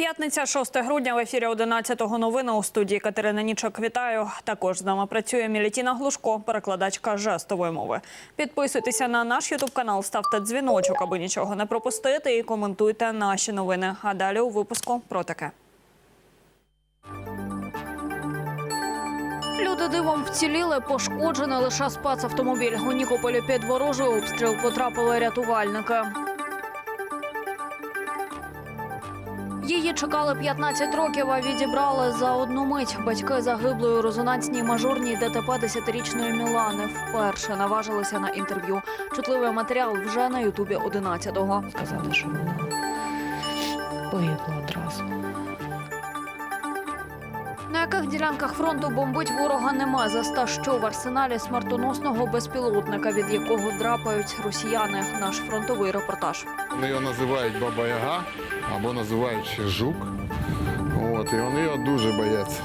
П'ятниця, 6 грудня в ефірі 11-го новини у студії Катерина Нічок. Вітаю. Також з нами працює Мілітіна Глушко, перекладачка жестової мови. Підписуйтеся на наш ютуб канал, ставте дзвіночок, аби нічого не пропустити, і коментуйте наші новини. А далі у випуску про таке. Люди дивом вціліли, пошкоджений лише спецавтомобіль. У Нікополі під ворожий обстріл потрапили рятувальники. Її чекали 15 років, а відібрали за одну мить. Батьки загиблої у резонансній мажорній ДТП 10-річної Мілани вперше наважилися на інтерв'ю. Чутливий матеріал вже на Ютубі 11-го. Сказали, що вона погибла одразу. На яких ділянках фронту бомбить ворога нема. За що в арсеналі смертоносного безпілотника, від якого драпають росіяни. Наш фронтовий репортаж. Вони його називають Баба Яга або називають жук. От, і вони його дуже бояться.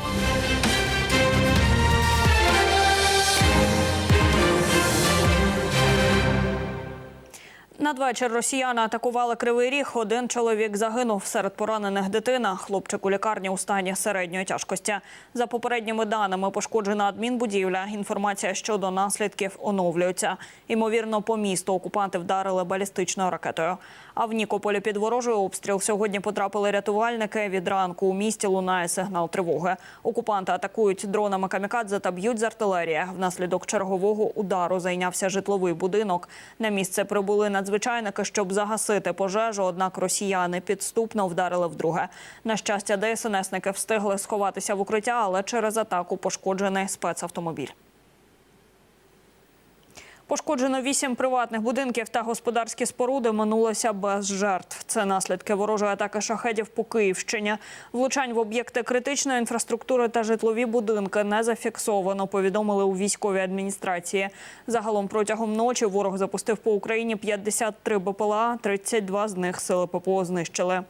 Надвечір росіяни атакували Кривий Ріг. Один чоловік загинув. Серед поранених дитина. Хлопчик у лікарні у стані середньої тяжкості. За попередніми даними пошкоджена адмінбудівля. Інформація щодо наслідків оновлюється. Ймовірно, по місту окупанти вдарили балістичною ракетою. А в Нікополі під ворожий обстріл сьогодні потрапили рятувальники. Від ранку у місті лунає сигнал тривоги. Окупанти атакують дронами камікадзе та б'ють з артилерії. Внаслідок чергового удару зайнявся житловий будинок. На місце прибули надзвичайники, щоб загасити пожежу. Однак росіяни підступно вдарили вдруге. На щастя, ДСНСники встигли сховатися в укриття, але через атаку пошкоджений спецавтомобіль. Пошкоджено вісім приватних будинків та господарські споруди минулося без жертв. Це наслідки ворожої атаки шахедів по Київщині. Влучань в об'єкти критичної інфраструктури та житлові будинки не зафіксовано. Повідомили у військовій адміністрації. Загалом протягом ночі ворог запустив по Україні 53 БПЛА, 32 з них сили ППО знищили.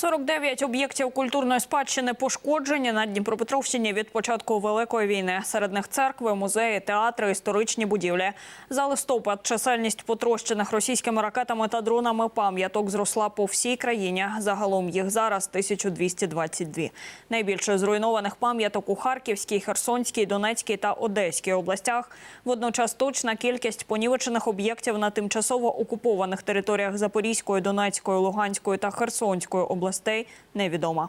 49 об'єктів культурної спадщини пошкоджені на Дніпропетровщині від початку Великої війни. Серед них церкви, музеї, театри, історичні будівлі. За листопад чисельність потрощених російськими ракетами та дронами пам'яток зросла по всій країні. Загалом їх зараз 1222. Найбільше зруйнованих пам'яток у Харківській, Херсонській, Донецькій та Одеській областях. Водночас точна кількість понівечених об'єктів на тимчасово окупованих територіях Запорізької, Донецької, Луганської та Херсонської областей невідома.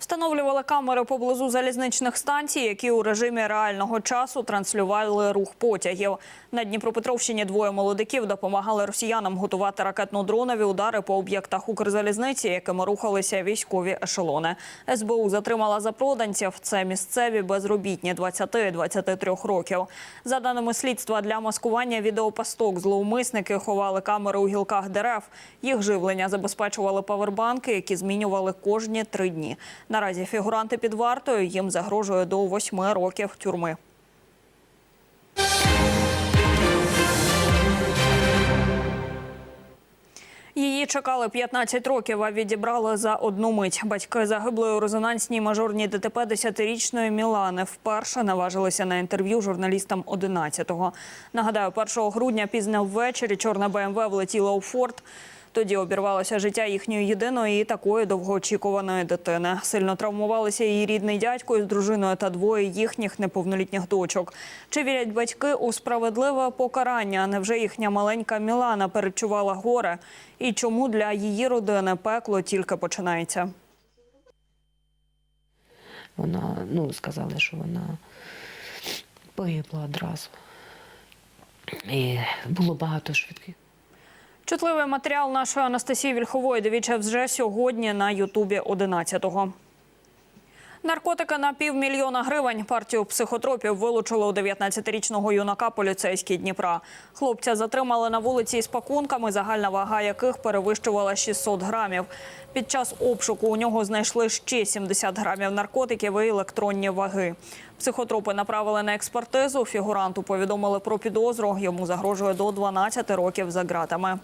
Встановлювали камери поблизу залізничних станцій, які у режимі реального часу транслювали рух потягів. На Дніпропетровщині двоє молодиків допомагали росіянам готувати ракетно-дронові удари по об'єктах Укрзалізниці, якими рухалися військові ешелони. СБУ затримала запроданців. Це місцеві безробітні 20-23 років. За даними слідства, для маскування відеопасток зловмисники ховали камери у гілках дерев. Їх живлення забезпечували павербанки, які змінювали кожні три дні. Наразі фігуранти під вартою їм загрожує до восьми років тюрми. Її чекали 15 років, а відібрали за одну мить. Батьки загиблої у резонансній мажорній ДТП 10-річної Мілани вперше наважилися на інтерв'ю журналістам 11-го. Нагадаю, 1 грудня пізно ввечері чорна БМВ влетіла у форт. Тоді обірвалося життя їхньої єдиної і такої довгоочікуваної дитини. Сильно травмувалися її рідний дядько із дружиною та двоє їхніх неповнолітніх дочок. Чи вірять батьки у справедливе покарання? Невже їхня маленька Мілана перечувала горе? І чому для її родини пекло тільки починається? Вона, ну, сказали, що вона погибла одразу. І було багато швидких. Чутливий матеріал нашої Анастасії Вільхової дивіться вже сьогодні на Ютубі 11-го. Наркотики на півмільйона гривень партію психотропів вилучили у 19-річного юнака поліцейські Дніпра. Хлопця затримали на вулиці із пакунками, загальна вага яких перевищувала 600 грамів. Під час обшуку у нього знайшли ще 70 грамів наркотиків і електронні ваги. Психотропи направили на експертизу. Фігуранту повідомили про підозру. Йому загрожує до 12 років за ґратами.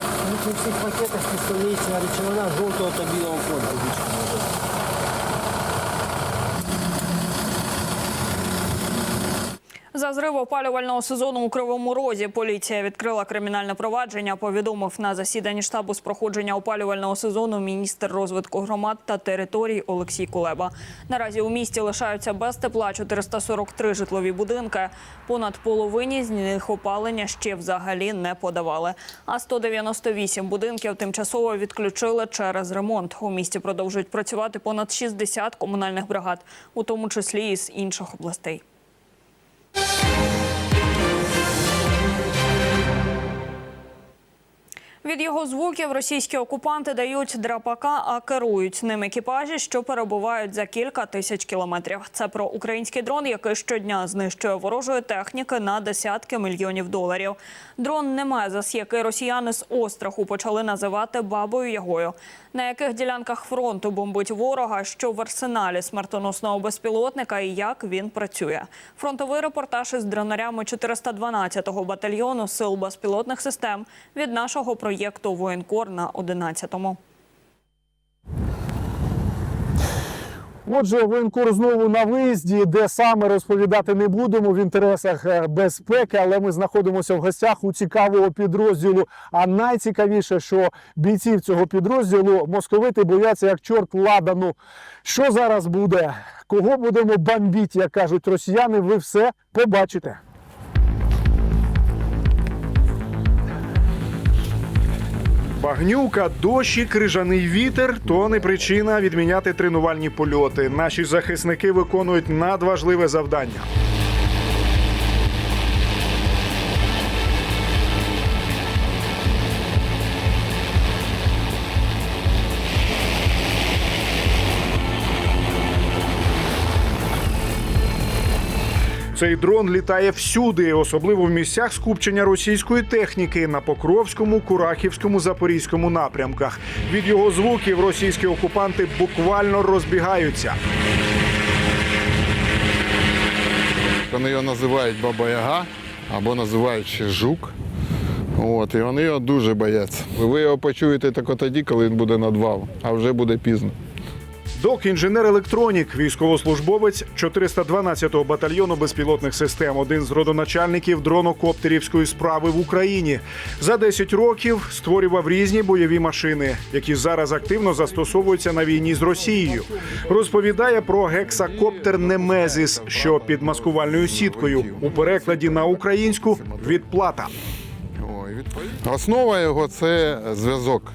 В цих пакетах пістолетна речовина жовтого та білого кольору. За зрив опалювального сезону у Кривому Розі поліція відкрила кримінальне провадження. Повідомив на засіданні штабу з проходження опалювального сезону міністр розвитку громад та територій Олексій Кулеба. Наразі у місті лишаються без тепла 443 житлові будинки. Понад половині з них опалення ще взагалі не подавали. А 198 будинків тимчасово відключили через ремонт. У місті продовжують працювати понад 60 комунальних бригад, у тому числі і з інших областей. Від його звуків російські окупанти дають драпака, а керують ним екіпажі, що перебувають за кілька тисяч кілометрів. Це про український дрон, який щодня знищує ворожої техніки на десятки мільйонів доларів. Дрон не який. Росіяни з остраху почали називати бабою Ягою. На яких ділянках фронту бомбить ворога, що в арсеналі смертоносного безпілотника і як він працює. Фронтовий репортаж із дронарями 412-го батальйону сил безпілотних систем від нашого проєкту Воєнкор на 11-му. Отже, воєнкор знову на виїзді, де саме розповідати не будемо в інтересах е, безпеки, але ми знаходимося в гостях у цікавого підрозділу. А найцікавіше, що бійців цього підрозділу московити бояться як чорт ладану. Що зараз буде? Кого будемо бомбити, як кажуть росіяни? Ви все побачите. Багнюка, дощ і крижаний вітер то не причина відміняти тренувальні польоти. Наші захисники виконують надважливе завдання. Цей дрон літає всюди, особливо в місцях скупчення російської техніки на Покровському, Курахівському, Запорізькому напрямках. Від його звуків російські окупанти буквально розбігаються. Вони його називають Баба Яга або називають жук. От, і вони його дуже бояться. Ви його почуєте тільки тоді, коли він буде над вами, а вже буде пізно. Док інженер електронік, військовослужбовець 412-го батальйону безпілотних систем, один з родоначальників дронокоптерівської справи в Україні. За 10 років створював різні бойові машини, які зараз активно застосовуються на війні з Росією. Розповідає про гексакоптер Немезіс, що під маскувальною сіткою у перекладі на українську відплата. Основа його це зв'язок.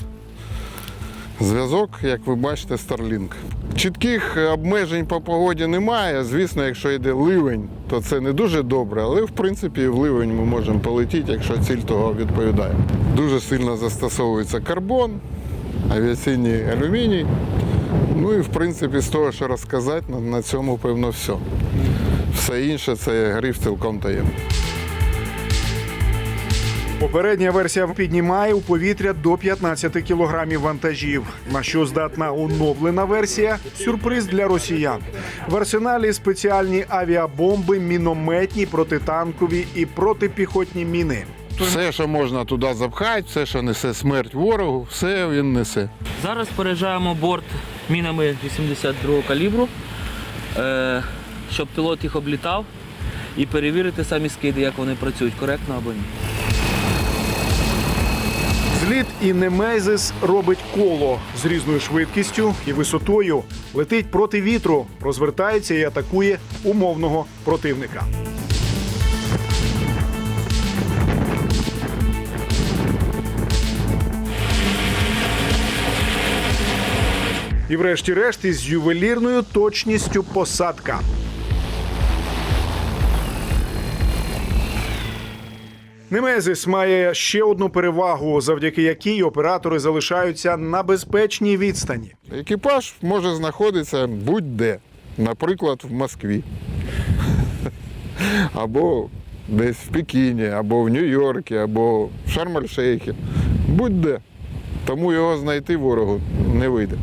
Зв'язок, як ви бачите, Starlink. Чітких обмежень по погоді немає. Звісно, якщо йде ливень, то це не дуже добре, але в принципі в ливень ми можемо полетіти, якщо ціль того відповідає. Дуже сильно застосовується карбон, авіаційний алюміній. Ну і в принципі з того, що розказати, на, цьому певно все. Все інше це гриф цілком таємний. Попередня версія піднімає у повітря до 15 кілограмів вантажів. На що здатна оновлена версія сюрприз для росіян. В арсеналі спеціальні авіабомби, мінометні, протитанкові і протипіхотні міни. Все, що можна туди запхати, все, що несе смерть ворогу, все він несе. Зараз переїжджаємо борт мінами 82-го калібру, е, щоб пілот їх облітав і перевірити самі скиди, як вони працюють, коректно або ні. Зліт і Немезис робить коло з різною швидкістю і висотою. Летить проти вітру, розвертається і атакує умовного противника. І врешті-решт із ювелірною точністю посадка. Немезис має ще одну перевагу, завдяки якій оператори залишаються на безпечній відстані. Екіпаж може знаходитися будь-де, наприклад, в Москві. Або десь в Пекіні, або в Нью-Йорку, або в Шарм-Аль-Шейхі. Будь-де. Тому його знайти ворогу не вийде.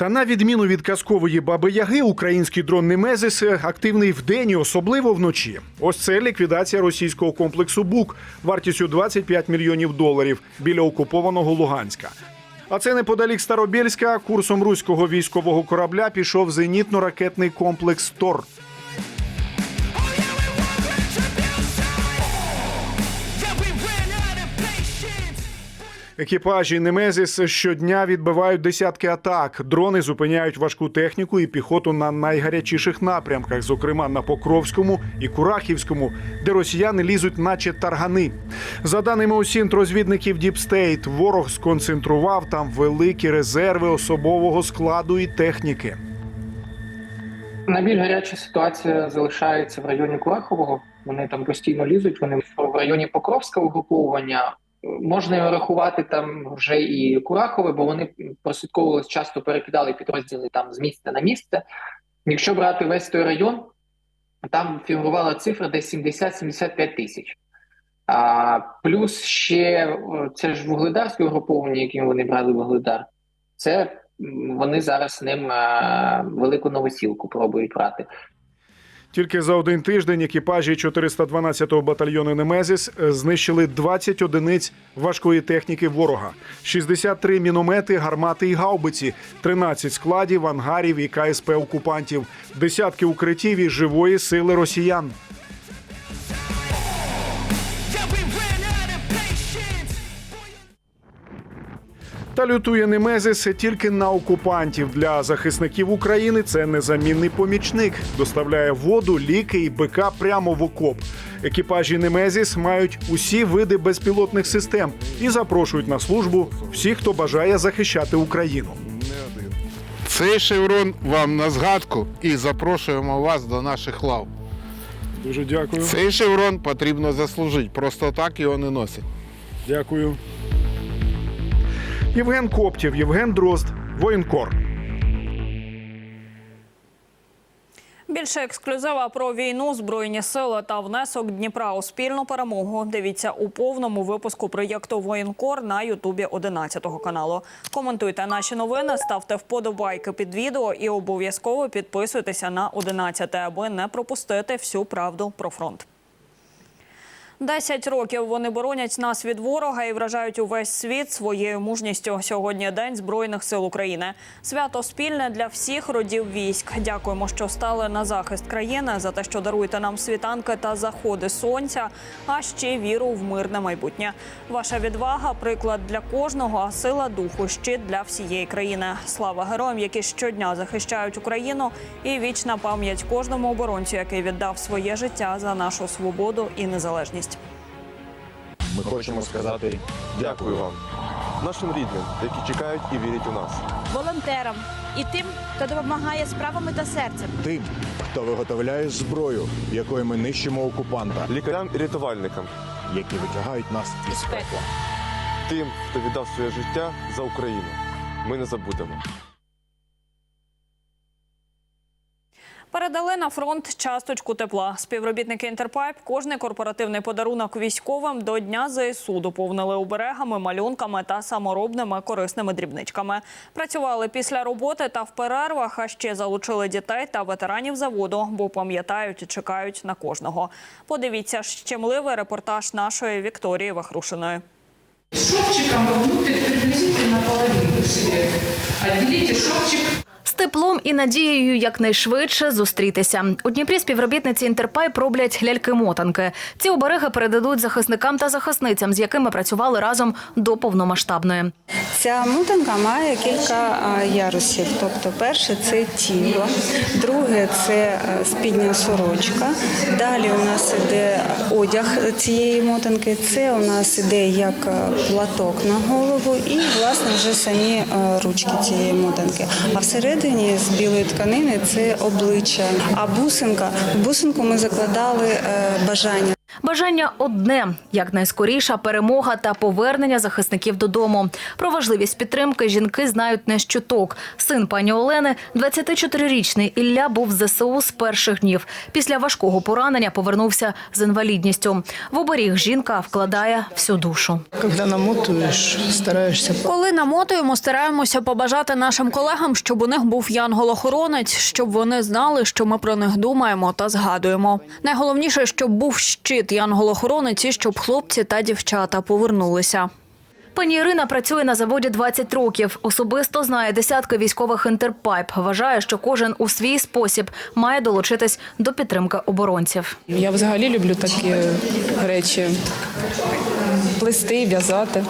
Та на відміну від казкової баби Яги, український дрон Немезис активний вдень і особливо вночі. Ось це ліквідація російського комплексу БУК вартістю 25 мільйонів доларів біля окупованого Луганська. А це неподалік Старобільська курсом руського військового корабля пішов зенітно-ракетний комплекс Тор. Екіпажі Немезіс щодня відбивають десятки атак. Дрони зупиняють важку техніку і піхоту на найгарячіших напрямках, зокрема на Покровському і Курахівському, де росіяни лізуть, наче таргани. За даними осінт розвідників Діпстейт, ворог сконцентрував там великі резерви особового складу і техніки. Найбільш гаряча ситуація залишається в районі Курахового. Вони там постійно лізуть. Вони в районі Покровського угруповування. Можна його рахувати там вже і Курахове, бо вони прослідковували часто перекидали підрозділи там з місця на місце. Якщо брати весь той район, там фігурувала цифра десь 70-75 тисяч. А плюс ще це ж вугледарське угруповання, яким вони брали вугледар. Це вони зараз ним е, велику новосілку пробують брати. Тільки за один тиждень екіпажі 412-го батальйону Немезіс знищили 20 одиниць важкої техніки ворога, 63 міномети, гармати і гаубиці, 13 складів, ангарів і КСП окупантів, десятки укриттів і живої сили росіян. Та лютує Немезис тільки на окупантів. Для захисників України це незамінний помічник. Доставляє воду, ліки і БК прямо в окоп. Екіпажі Немезіс мають усі види безпілотних систем і запрошують на службу всіх, хто бажає захищати Україну. Цей шеврон вам на згадку і запрошуємо вас до наших лав. Дуже дякую. Цей шеврон потрібно заслужити, просто так його не носять. Дякую. Євген Коптєв, Євген Дрозд, воєнкор. Більше ексклюзива про війну, збройні сили та внесок Дніпра у спільну перемогу. Дивіться у повному випуску проєкту Воєнкор на Ютубі 11 каналу. Коментуйте наші новини, ставте вподобайки під відео і обов'язково підписуйтеся на 11, аби не пропустити всю правду про фронт. Десять років вони боронять нас від ворога і вражають увесь світ своєю мужністю. Сьогодні день збройних сил України. Свято спільне для всіх родів військ. Дякуємо, що стали на захист країни за те, що даруєте нам світанки та заходи сонця, а ще віру в мирне майбутнє. Ваша відвага приклад для кожного, а сила духу щит для всієї країни. Слава героям, які щодня захищають Україну, і вічна пам'ять кожному оборонцю, який віддав своє життя за нашу свободу і незалежність. Ми хочемо сказати дякую вам, нашим рідним, які чекають і вірять у нас. волонтерам і тим, хто допомагає справами та серцем. тим, хто виготовляє зброю, якою ми нищимо окупанта, Лікарям і рятувальникам, які витягають нас із пекла. тим, хто віддав своє життя за Україну. Ми не забудемо. Передали на фронт часточку тепла. Співробітники Інтерпайп кожний корпоративний подарунок військовим до Дня ЗСУ доповнили оберегами, малюнками та саморобними корисними дрібничками. Працювали після роботи та в перервах, а ще залучили дітей та ветеранів заводу, бо пам'ятають і чекають на кожного. Подивіться щемливий репортаж нашої Вікторії Вахрушиної. Шовчиком внутрь приблизительно половину себе. Отделите шовчик З теплом і надією якнайшвидше зустрітися. У Дніпрі співробітниці інтерпай проблять ляльки-мотанки. Ці обереги передадуть захисникам та захисницям, з якими працювали разом до повномасштабної. Ця мотанка має кілька ярусів. Тобто, перше це тіло, друге це е, спідня сорочка. Далі у нас іде одяг цієї мотанки. Це у нас іде як е, платок на голову, і власне вже самі е, ручки цієї мотанки. А всередині з білої тканини це обличчя. А бусинка бусинку ми закладали бажання. Бажання одне якнайскоріша перемога та повернення захисників додому. Про важливість підтримки жінки знають не з чуток. Син пані Олени, 24-річний Ілля, був в ЗСУ з перших днів. Після важкого поранення повернувся з інвалідністю. В оберіг жінка вкладає всю душу. Когда намотуешь, стараешься Коли намотуємо, стараємося побажати нашим колегам, щоб у них був янгол-охоронець, щоб вони знали, що ми про них думаємо та згадуємо. Найголовніше, щоб був щит янгол-охоронець і щоб хлопці та дівчата повернулися. Пані Ірина працює на заводі 20 років. Особисто знає десятки військових інтерпайп. Вважає, що кожен у свій спосіб має долучитись до підтримки оборонців. Я взагалі люблю такі речі плести, в'язати.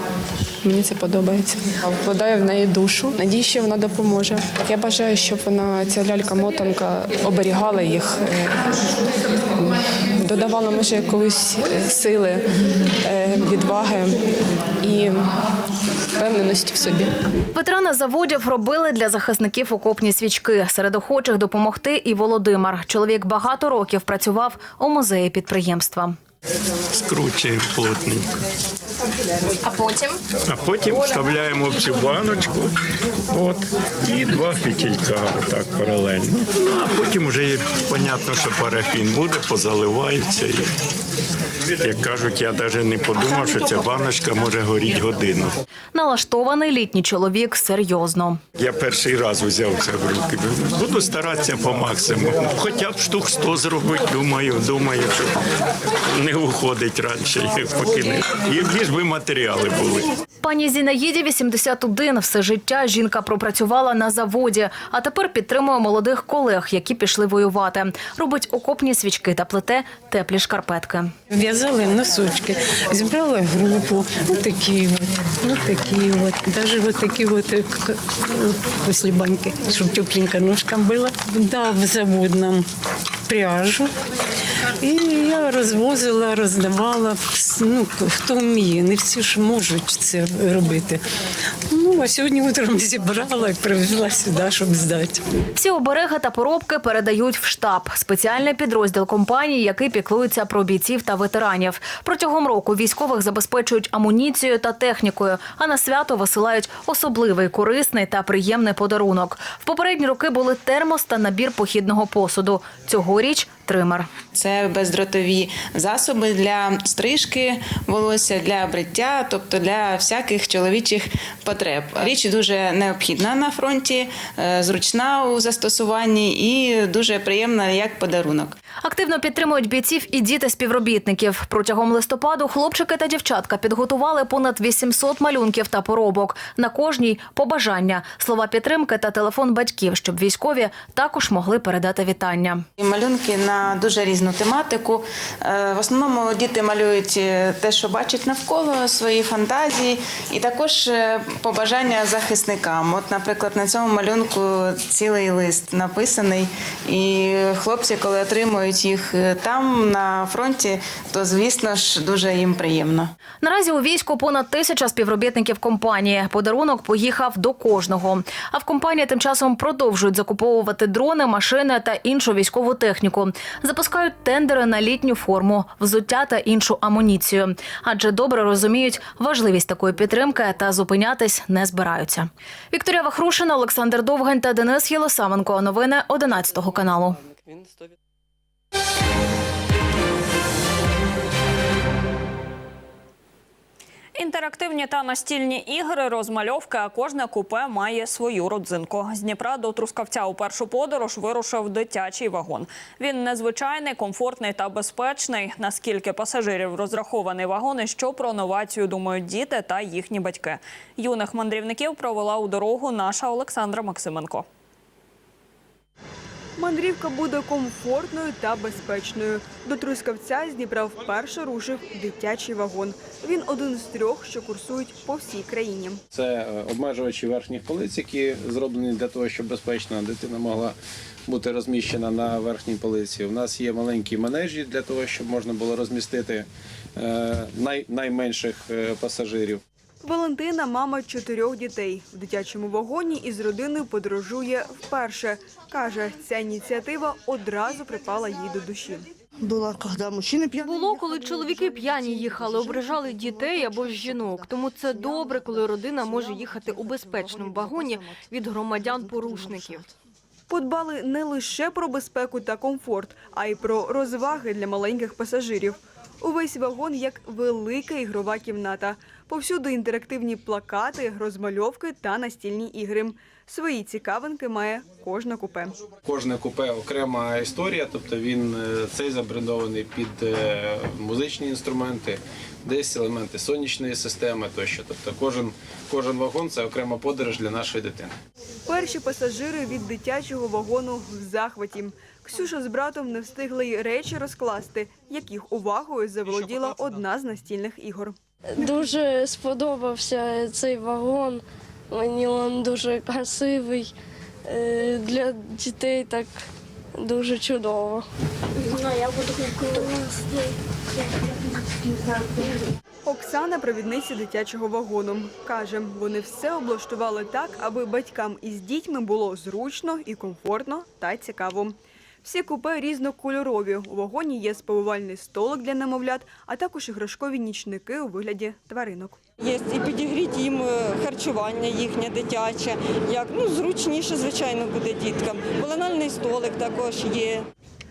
Мені це подобається. Вкладаю в неї душу. Надію, що вона допоможе. Я бажаю, щоб вона ця лялька-мотанка оберігала їх, додавала може якоїсь е, сили, е, відваги і впевненості в собі. Ветерани заводів робили для захисників окопні свічки. Серед охочих допомогти і Володимир. Чоловік багато років працював у музеї підприємства. Скручуємо плотненько. А потім А потім вставляємо в цю баночку. От, і два фітілька так паралельно. Ну, а потім вже понятно, що парафін буде, позаливається. І, як кажуть, я навіть не подумав, що ця баночка може горіти годину. налаштований літній чоловік серйозно. Я перший раз взяв це в руки. Буду старатися по максимуму. Хоча б штук 100 зробити, думаю, думаю, що не уходить раніше, поки не. І ліж би матеріали були. Пані Зінаїді 81. Все життя жінка пропрацювала на заводі, а тепер підтримує молодих колег, які пішли воювати. Робить окопні свічки та плете теплі шкарпетки. В'язали носочки, зібрала групу, такі от, вот такі от, даже вот такі от, е, к- от після баньки, щоб тепленька ножка була. Дав завод нам пряжу. І я розвозила, роздавала, ну, хто вміє, не всі ж можуть це робити. Ну, а сьогодні утром зібрала і привезла сюди, щоб здати. Всі обереги та поробки передають в штаб спеціальний підрозділ компанії, який піклується про бійців та ветеранів. Протягом року військових забезпечують амуніцією та технікою, а на свято висилають особливий корисний та приємний подарунок. В попередні роки були термос та набір похідного посуду. Цьогоріч тример. Це бездротові засоби для стрижки волосся, для бриття, тобто для всяких чоловічих потреб. Річ дуже необхідна на фронті, е, зручна у застосуванні і дуже приємна як подарунок. Активно підтримують бійців і діти співробітників. Протягом листопаду хлопчики та дівчатка підготували понад 800 малюнків та поробок. На кожній побажання, слова підтримки та телефон батьків, щоб військові також могли передати вітання. Малюнки на дуже різну тематику. Е, В основному діти малюють е, те, що бачать навколо, свої фантазії, і також е, побажання захисникам. От, наприклад, на цьому малюнку цілий лист написаний, і хлопці, коли отримують їх е, там на фронті, то звісно ж дуже їм приємно. Наразі у війську понад тисяча співробітників компанії. Подарунок поїхав до кожного. А в компанії тим часом продовжують закуповувати дрони, машини та іншу військову техніку. Запускають тендери на літню форму, взуття та іншу амуніцію. Адже добре розуміють важливість такої підтримки та зупинятись не збираються. Вікторія Вахрушина, Олександр Довгань та Денис Єлосавенко. Новини 11 каналу. Інтерактивні та настільні ігри, розмальовки, а кожне купе має свою родзинку. З Дніпра до Трускавця у першу подорож вирушив дитячий вагон. Він незвичайний, комфортний та безпечний. Наскільки пасажирів розрахований вагон і що про новацію думають діти та їхні батьки. Юних мандрівників провела у дорогу наша Олександра Максименко. Мандрівка буде комфортною та безпечною. До Трускавця з Дніпра вперше рушив дитячий вагон. Він один з трьох, що курсують по всій країні. Це е, обмежувачі верхніх полиць, які зроблені для того, щоб безпечно дитина могла бути розміщена на верхній полиці. У нас є маленькі манежі для того, щоб можна було розмістити е, най, найменших е, пасажирів. Валентина мама чотирьох дітей. В дитячому вагоні із родиною подорожує вперше. Каже, ця ініціатива одразу припала їй до душі. Було, коли мужчини п'яні. Було, коли чоловіки п'яні їхали, ображали дітей або ж жінок. Тому це добре, коли родина може їхати у безпечному вагоні від громадян-порушників. Подбали не лише про безпеку та комфорт, а й про розваги для маленьких пасажирів. Увесь вагон як велика ігрова кімната. Повсюди інтерактивні плакати, розмальовки та настільні ігри. Свої цікавинки має кожне купе. Кожне купе окрема історія, тобто він е, цей забрендований під е, музичні інструменти, десь елементи сонячної системи тощо. Тобто кожен, кожен вагон це окрема подорож для нашої дитини. Перші пасажири від дитячого вагону в захваті. Ксюша з братом не встигли й речі розкласти, яких увагою заволоділа одна з настільних ігор. Дуже сподобався цей вагон. Мені він дуже красивий. Е, Для дітей так дуже чудово. Я буду Оксана провідниця дитячого вагону. Каже, вони все облаштували так, аби батькам із дітьми було зручно і комфортно та цікаво. Всі купе різнокольорові. У вагоні є спивувальний столик для немовлят, а також іграшкові нічники у вигляді тваринок. Є і підігріти їм е, харчування їхнє дитяче, як ну зручніше, звичайно, буде діткам. Полинальний столик також є.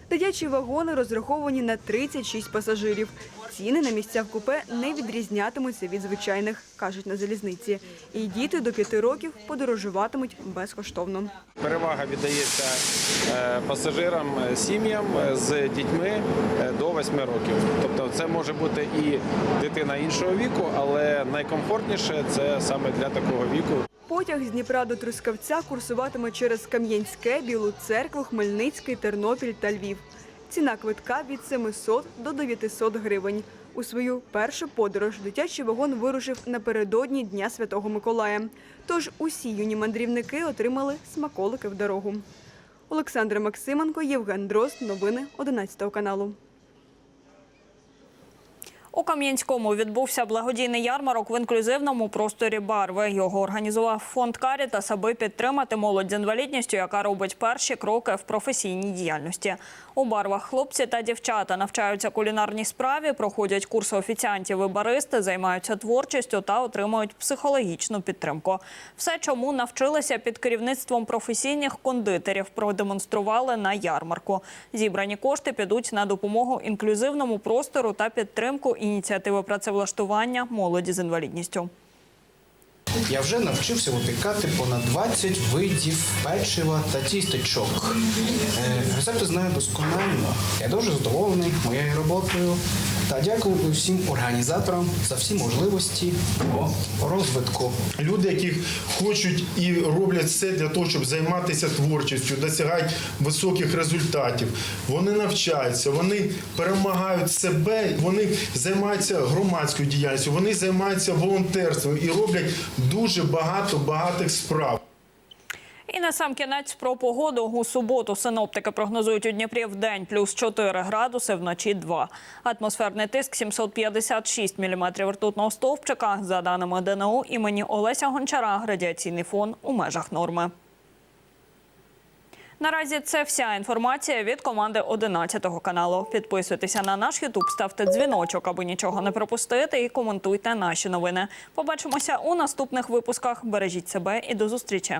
Дитячі вагони розраховані на 36 пасажирів. Ціни на місця в купе не відрізнятимуться від звичайних, кажуть на залізниці. І діти до 5 років подорожуватимуть безкоштовно. Перевага віддається е, пасажирам, е, сім'ям е, з дітьми до 8 років. Тобто це може бути і дитина іншого віку, але найкомфортніше це саме для такого віку. Потяг з Дніпра до Трускавця курсуватиме через Кам'янське, Білу церкву, Хмельницький, Тернопіль та Львів. Ціна квитка від 700 до 900 гривень. У свою першу подорож дитячий вагон вирушив напередодні Дня Святого Миколая. Тож усі юні мандрівники отримали смаколики в дорогу. Олександр Максименко, Євген Дрозд. Новини 11 каналу. У Кам'янському відбувся благодійний ярмарок в інклюзивному просторі барви. Його організував фонд Карітас, аби підтримати молодь з інвалідністю, яка робить перші кроки в професійній діяльності. У барвах хлопці та дівчата навчаються кулінарній справі, проходять курси офіціантів і баристи, займаються творчістю та отримують психологічну підтримку. Все, чому навчилися під керівництвом професійних кондитерів, продемонстрували на ярмарку. Зібрані кошти підуть на допомогу інклюзивному простору та підтримку ініціативи працевлаштування молоді з інвалідністю. Я вже навчився випікати понад 20 видів печива та тістечок. Е, Рецепти знаю досконально. Я дуже задоволений моєю роботою та дякую усім організаторам за всі можливості розвитку. Люди, які хочуть і роблять все для того, щоб займатися творчістю, досягають високих результатів. Вони навчаються, вони перемагають себе, вони займаються громадською діяльністю, вони займаються волонтерством і роблять дуже багато багатих справ. На сам кінець про погоду. У суботу синоптики прогнозують у Дніпрі в день плюс 4 градуси, вночі 2. Атмосферний тиск 756 міліметрів ртутного стовпчика. За даними ДНУ імені Олеся Гончара, радіаційний фон у межах норми. Наразі це вся інформація від команди 11 каналу. Підписуйтеся на наш Ютуб, ставте дзвіночок, аби нічого не пропустити, і коментуйте наші новини. Побачимося у наступних випусках. Бережіть себе і до зустрічі.